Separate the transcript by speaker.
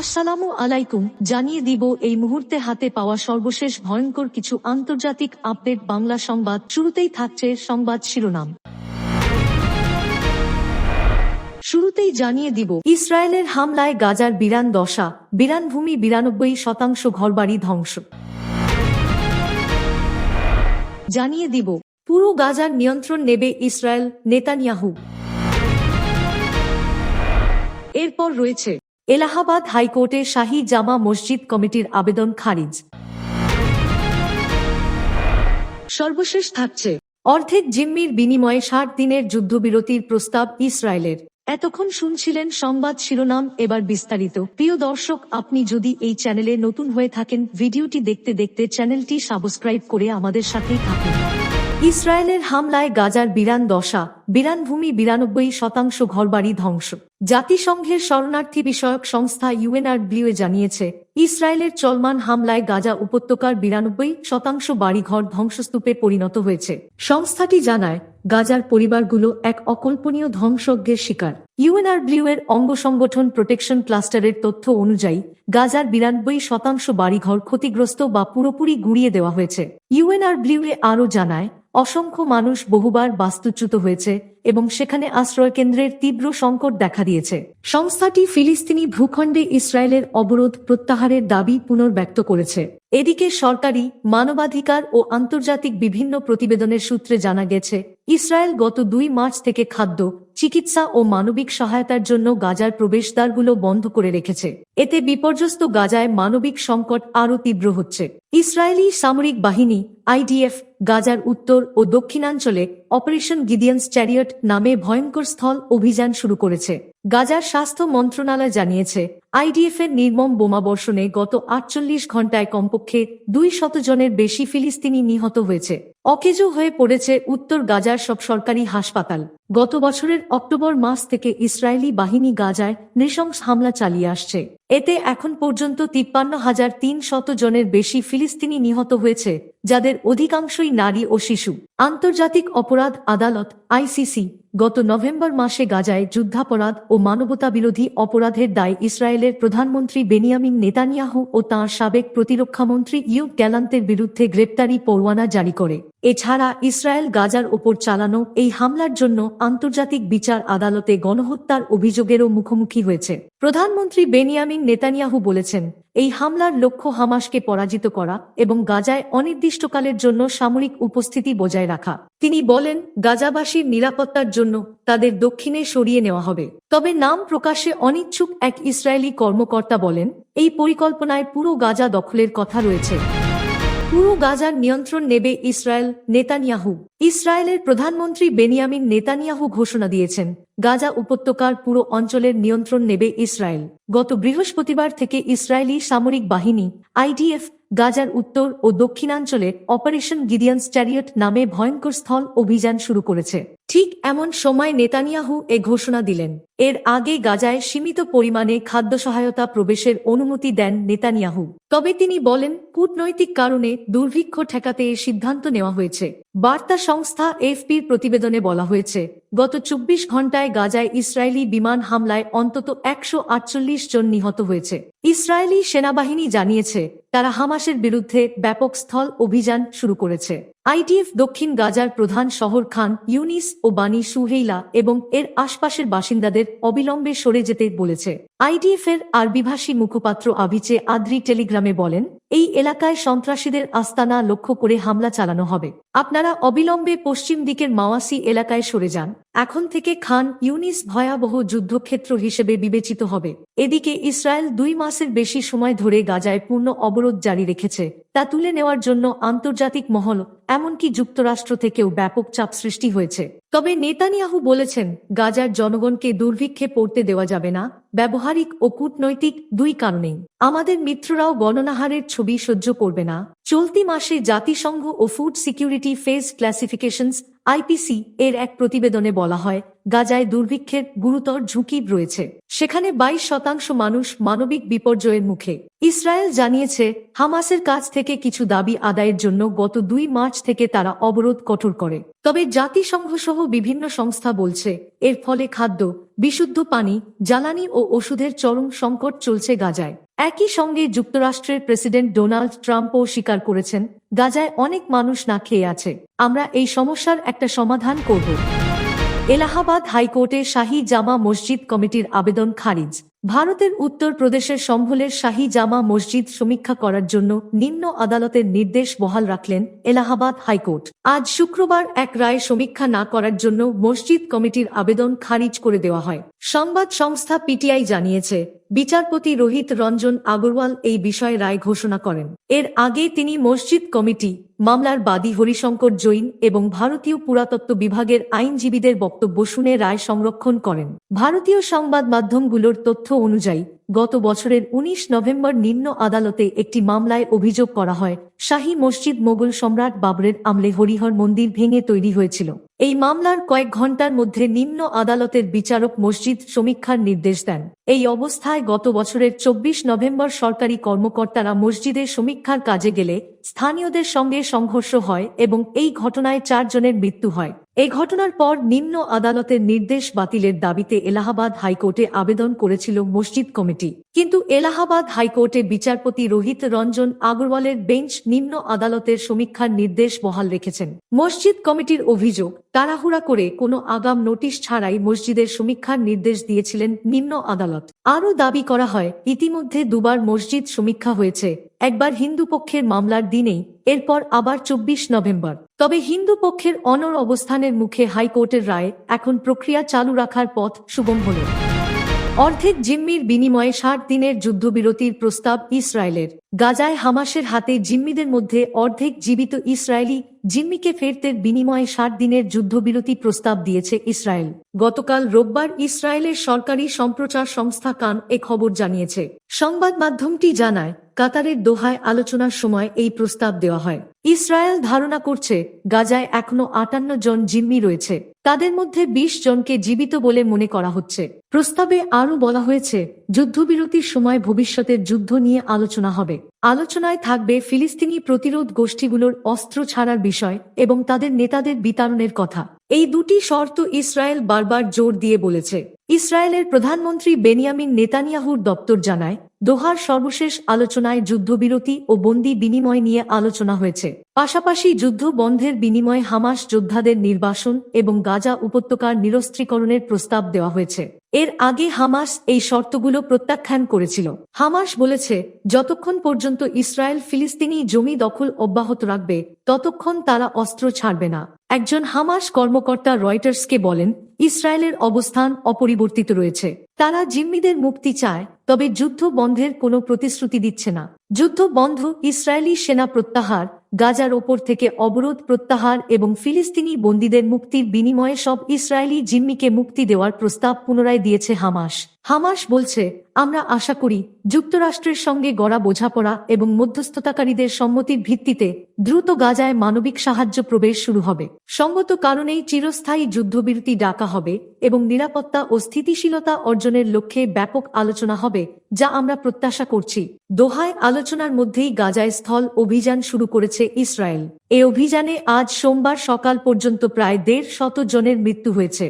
Speaker 1: আসসালামু আলাইকুম জানিয়ে দিব এই মুহূর্তে হাতে পাওয়া সর্বশেষ ভয়ঙ্কর কিছু আন্তর্জাতিক আপডেট বাংলা সংবাদ শুরুতেই থাকছে সংবাদ শিরোনাম শুরুতেই জানিয়ে দিব ইসরায়েলের হামলায় গাজার বিরান দশা বিরানভূমি বিরানব্বই শতাংশ ঘরবাড়ি ধ্বংস জানিয়ে দিব পুরো গাজার নিয়ন্ত্রণ নেবে ইসরায়েল নেতানিয়াহু এরপর রয়েছে এলাহাবাদ হাইকোর্টে শাহী জামা মসজিদ কমিটির আবেদন খারিজ সর্বশেষ থাকছে অর্ধেক জিম্মির বিনিময়ে ষাট দিনের যুদ্ধবিরতির প্রস্তাব ইসরায়েলের এতক্ষণ শুনছিলেন সংবাদ শিরোনাম এবার বিস্তারিত প্রিয় দর্শক আপনি যদি এই চ্যানেলে নতুন হয়ে থাকেন ভিডিওটি দেখতে দেখতে চ্যানেলটি সাবস্ক্রাইব করে আমাদের সাথেই থাকুন ইসরায়েলের হামলায় গাজার বিরান দশা বিরানভূমি বিরানব্বই শতাংশ ঘরবাড়ি ধ্বংস জাতিসংঘের শরণার্থী বিষয়ক সংস্থা ইউএনআরডব্লিউএ জানিয়েছে ইসরায়েলের চলমান হামলায় গাজা উপত্যকার বিরানব্বই শতাংশ বাড়িঘর ধ্বংসস্তূপে পরিণত হয়েছে সংস্থাটি জানায় গাজার পরিবারগুলো এক অকল্পনীয় ধ্বংসজ্ঞের শিকার এর অঙ্গ সংগঠন প্রোটেকশন ক্লাস্টারের তথ্য অনুযায়ী গাজার বিরানব্বই শতাংশ বাড়িঘর ক্ষতিগ্রস্ত বা পুরোপুরি গুড়িয়ে দেওয়া হয়েছে এ আরও জানায় অসংখ্য মানুষ বহুবার বাস্তুচ্যুত হয়েছে এবং সেখানে আশ্রয়কেন্দ্রের তীব্র সংকট দেখা দিয়েছে সংস্থাটি ফিলিস্তিনি ভূখণ্ডে ইসরায়েলের অবরোধ প্রত্যাহারের দাবি পুনর্ব্যক্ত করেছে এদিকে সরকারি মানবাধিকার ও আন্তর্জাতিক বিভিন্ন প্রতিবেদনের সূত্রে জানা গেছে ইসরায়েল গত দুই মার্চ থেকে খাদ্য চিকিৎসা ও মানবিক সহায়তার জন্য গাজার প্রবেশদ্বারগুলো বন্ধ করে রেখেছে এতে বিপর্যস্ত গাজায় মানবিক সংকট আরও তীব্র হচ্ছে ইসরায়েলি সামরিক বাহিনী আইডিএফ গাজার উত্তর ও দক্ষিণাঞ্চলে অপারেশন গিডিয়ান্স চ্যারিয়ট নামে ভয়ঙ্কর স্থল অভিযান শুরু করেছে গাজার স্বাস্থ্য মন্ত্রণালয় জানিয়েছে আইডিএফের নির্মম বোমাবর্ষণে গত আটচল্লিশ ঘণ্টায় কমপক্ষে দুই শতজনের বেশি ফিলিস্তিনি নিহত হয়েছে অকেজো হয়ে পড়েছে উত্তর গাজার সব সরকারি হাসপাতাল গত বছরের অক্টোবর মাস থেকে ইসরায়েলি বাহিনী গাজায় নৃশংস হামলা চালিয়ে আসছে এতে এখন পর্যন্ত তিপ্পান্ন হাজার তিন শত জনের বেশি ফিলিস্তিনি নিহত হয়েছে যাদের অধিকাংশই নারী ও শিশু আন্তর্জাতিক অপরাধ আদালত আইসিসি গত নভেম্বর মাসে গাজায় যুদ্ধাপরাধ ও মানবতাবিরোধী অপরাধের দায় ইসরায়েলের প্রধানমন্ত্রী বেনিয়ামিন নেতানিয়াহু ও তাঁর সাবেক প্রতিরক্ষামন্ত্রী ইউ গ্যালান্তের বিরুদ্ধে গ্রেপ্তারি পরোয়ানা জারি করে এছাড়া ইসরায়েল গাজার ওপর চালানো এই হামলার জন্য আন্তর্জাতিক বিচার আদালতে গণহত্যার অভিযোগেরও মুখোমুখি হয়েছে প্রধানমন্ত্রী বেনিয়ামিন নেতানিয়াহু বলেছেন এই হামলার লক্ষ্য হামাসকে পরাজিত করা এবং গাজায় অনির্দিষ্টকালের জন্য সামরিক উপস্থিতি বজায় রাখা তিনি বলেন গাজাবাসীর নিরাপত্তার জন্য তাদের দক্ষিণে সরিয়ে নেওয়া হবে তবে নাম প্রকাশে অনিচ্ছুক এক ইসরায়েলি কর্মকর্তা বলেন এই পরিকল্পনায় পুরো গাজা দখলের কথা রয়েছে পুরো গাজার নিয়ন্ত্রণ নেবে ইসরায়েল নেতানিয়াহু ইসরায়েলের প্রধানমন্ত্রী বেনিয়ামিন নেতানিয়াহু ঘোষণা দিয়েছেন গাজা উপত্যকার পুরো অঞ্চলের নিয়ন্ত্রণ নেবে ইসরায়েল গত বৃহস্পতিবার থেকে ইসরায়েলি সামরিক বাহিনী আইডিএফ গাজার উত্তর ও দক্ষিণাঞ্চলে অপারেশন গিডিয়ান স্ট্যারিয়ট নামে ভয়ঙ্কর স্থল অভিযান শুরু করেছে ঠিক এমন সময় নেতানিয়াহু এ ঘোষণা দিলেন এর আগে গাজায় সীমিত পরিমাণে খাদ্য সহায়তা প্রবেশের অনুমতি দেন নেতানিয়াহু তবে তিনি বলেন কূটনৈতিক কারণে দুর্ভিক্ষ ঠেকাতে এ সিদ্ধান্ত নেওয়া হয়েছে বার্তা সংস্থা এফপির প্রতিবেদনে বলা হয়েছে গত চব্বিশ ঘন্টায় গাজায় ইসরায়েলি বিমান হামলায় অন্তত একশো আটচল্লিশ জন নিহত হয়েছে ইসরায়েলি সেনাবাহিনী জানিয়েছে তারা হামাসের বিরুদ্ধে ব্যাপক স্থল অভিযান শুরু করেছে আইডিএফ দক্ষিণ গাজার প্রধান শহর খান ইউনিস ও বানি সুহেইলা এবং এর আশপাশের বাসিন্দাদের অবিলম্বে সরে যেতে বলেছে আইডিএফের আরবিভাষী মুখপাত্র আভিচে আদ্রি টেলিগ্রামে বলেন এই এলাকায় সন্ত্রাসীদের আস্তানা লক্ষ্য করে হামলা চালানো হবে আপনারা অবিলম্বে পশ্চিম দিকের মাওয়াসি এলাকায় সরে যান এখন থেকে খান ইউনিস ভয়াবহ যুদ্ধক্ষেত্র হিসেবে বিবেচিত হবে এদিকে ইসরায়েল দুই মাসের বেশি সময় ধরে গাজায় পূর্ণ অবরোধ জারি রেখেছে তা তুলে নেওয়ার জন্য আন্তর্জাতিক মহল এমনকি যুক্তরাষ্ট্র থেকেও ব্যাপক চাপ সৃষ্টি হয়েছে তবে নেতানিয়াহু বলেছেন গাজার জনগণকে দুর্ভিক্ষে পড়তে দেওয়া যাবে না ব্যবহারিক ও কূটনৈতিক দুই কারণেই আমাদের মিত্ররাও গণনাহারের ছবি সহ্য করবে না চলতি মাসে জাতিসংঘ ও food security phase classifications IPC এর এক প্রতিবেদনে বলা হয় গাজায় দুর্ভিক্ষের গুরুতর ঝুঁকি রয়েছে সেখানে বাইশ শতাংশ মানুষ মানবিক বিপর্যয়ের মুখে ইসরায়েল জানিয়েছে হামাসের কাছ থেকে কিছু দাবি আদায়ের জন্য গত দুই মার্চ থেকে তারা অবরোধ কঠোর করে তবে জাতিসংঘ সহ বিভিন্ন সংস্থা বলছে এর ফলে খাদ্য বিশুদ্ধ পানি জ্বালানি ও ওষুধের চরম সংকট চলছে গাজায় একই সঙ্গে যুক্তরাষ্ট্রের প্রেসিডেন্ট ডোনাল্ড ট্রাম্পও স্বীকার করেছেন গাজায় অনেক মানুষ না খেয়ে আছে আমরা এই সমস্যার একটা সমাধান করব এলাহাবাদ হাইকোর্টে শাহী জামা মসজিদ কমিটির আবেদন খারিজ ভারতের উত্তর প্রদেশের সম্ভলের শাহী জামা মসজিদ সমীক্ষা করার জন্য নিম্ন আদালতের নির্দেশ বহাল রাখলেন এলাহাবাদ হাইকোর্ট আজ শুক্রবার এক রায় সমীক্ষা না করার জন্য মসজিদ কমিটির আবেদন খারিজ করে দেওয়া হয় সংবাদ সংস্থা পিটিআই জানিয়েছে বিচারপতি রোহিত রঞ্জন আগরওয়াল এই বিষয়ে রায় ঘোষণা করেন এর আগে তিনি মসজিদ কমিটি মামলার বাদী হরিশঙ্কর জৈন এবং ভারতীয় পুরাতত্ত্ব বিভাগের আইনজীবীদের বক্তব্য শুনে রায় সংরক্ষণ করেন ভারতীয় সংবাদ মাধ্যমগুলোর তথ্য অনুযায়ী গত বছরের ১৯ নভেম্বর নিম্ন আদালতে একটি মামলায় অভিযোগ করা হয় শাহী মসজিদ মোগল সম্রাট বাবরের আমলে হরিহর মন্দির ভেঙে তৈরি হয়েছিল এই মামলার কয়েক ঘন্টার মধ্যে নিম্ন আদালতের বিচারক মসজিদ সমীক্ষার নির্দেশ দেন এই অবস্থায় গত বছরের ২৪ নভেম্বর সরকারি কর্মকর্তারা মসজিদের সমীক্ষার কাজে গেলে স্থানীয়দের সঙ্গে সংঘর্ষ হয় এবং এই ঘটনায় চারজনের মৃত্যু হয় এ ঘটনার পর নিম্ন আদালতের নির্দেশ বাতিলের দাবিতে এলাহাবাদ হাইকোর্টে আবেদন করেছিল মসজিদ কমিটি কিন্তু এলাহাবাদ হাইকোর্টে বিচারপতি রোহিত রঞ্জন আগরওয়ালের বেঞ্চ নিম্ন আদালতের সমীক্ষার নির্দেশ বহাল রেখেছেন মসজিদ কমিটির অভিযোগ তাড়াহুড়া করে কোনো আগাম নোটিশ ছাড়াই মসজিদের সমীক্ষার নির্দেশ দিয়েছিলেন নিম্ন আদালত আরও দাবি করা হয় ইতিমধ্যে দুবার মসজিদ সমীক্ষা হয়েছে একবার হিন্দু পক্ষের মামলার দিনেই এরপর আবার চব্বিশ নভেম্বর তবে হিন্দু পক্ষের অনর অবস্থানের মুখে হাইকোর্টের রায়ে এখন প্রক্রিয়া চালু রাখার পথ সুগম হল অর্ধেক জিম্মির বিনিময়ে ষাট দিনের যুদ্ধবিরতির প্রস্তাব ইসরায়েলের গাজায় হামাসের হাতে জিম্মিদের মধ্যে অর্ধেক জীবিত ইসরায়েলি জিম্মিকে ফেরতের বিনিময়ে ষাট দিনের যুদ্ধবিরতি প্রস্তাব দিয়েছে ইসরায়েল গতকাল রোববার ইসরায়েলের সরকারি সম্প্রচার সংস্থা কান এ খবর জানিয়েছে সংবাদ মাধ্যমটি জানায় কাতারের দোহায় আলোচনার সময় এই প্রস্তাব দেওয়া হয় ইসরায়েল ধারণা করছে গাজায় এখনো আটান্ন জন জিম্মি রয়েছে তাদের মধ্যে ২০ জনকে জীবিত বলে মনে করা হচ্ছে প্রস্তাবে আরও বলা হয়েছে যুদ্ধবিরতির সময় ভবিষ্যতের যুদ্ধ নিয়ে আলোচনা হবে আলোচনায় থাকবে ফিলিস্তিনি প্রতিরোধ গোষ্ঠীগুলোর অস্ত্র ছাড়ার বিষয় এবং তাদের নেতাদের বিতরণের কথা এই দুটি শর্ত ইসরায়েল বারবার জোর দিয়ে বলেছে ইসরায়েলের প্রধানমন্ত্রী বেনিয়ামিন নেতানিয়াহুর দপ্তর জানায় দোহার সর্বশেষ আলোচনায় যুদ্ধবিরতি ও বন্দি বিনিময় নিয়ে আলোচনা হয়েছে পাশাপাশি যুদ্ধ বন্ধের বিনিময়ে হামাস যোদ্ধাদের নির্বাসন এবং গাজা উপত্যকার নিরস্ত্রীকরণের প্রস্তাব দেওয়া হয়েছে এর আগে হামাস এই শর্তগুলো প্রত্যাখ্যান করেছিল হামাস বলেছে যতক্ষণ পর্যন্ত ইসরায়েল ফিলিস্তিনি জমি দখল অব্যাহত রাখবে ততক্ষণ তারা অস্ত্র ছাড়বে না একজন হামাস কর্মকর্তা রয়টার্সকে বলেন ইসরায়েলের অবস্থান অপরিবর্তিত রয়েছে তারা জিম্মিদের মুক্তি চায় তবে যুদ্ধ বন্ধের কোনো প্রতিশ্রুতি দিচ্ছে না যুদ্ধ বন্ধ ইসরায়েলি সেনা প্রত্যাহার গাজার ওপর থেকে অবরোধ প্রত্যাহার এবং ফিলিস্তিনি বন্দীদের মুক্তির বিনিময়ে সব ইসরায়েলি জিম্মিকে মুক্তি দেওয়ার প্রস্তাব পুনরায় দিয়েছে হামাস হামাস বলছে আমরা আশা করি যুক্তরাষ্ট্রের সঙ্গে গড়া বোঝাপড়া এবং মধ্যস্থতাকারীদের সম্মতির ভিত্তিতে দ্রুত গাজায় মানবিক সাহায্য প্রবেশ শুরু হবে সঙ্গত কারণেই চিরস্থায়ী যুদ্ধবিরতি ডাকা হবে এবং নিরাপত্তা ও স্থিতিশীলতা অর্জনের লক্ষ্যে ব্যাপক আলোচনা হবে যা আমরা প্রত্যাশা করছি দোহায় আলোচনার মধ্যেই গাজায় স্থল অভিযান শুরু করেছে ইসরায়েল এ অভিযানে আজ সোমবার সকাল পর্যন্ত প্রায় দেড় শত জনের মৃত্যু হয়েছে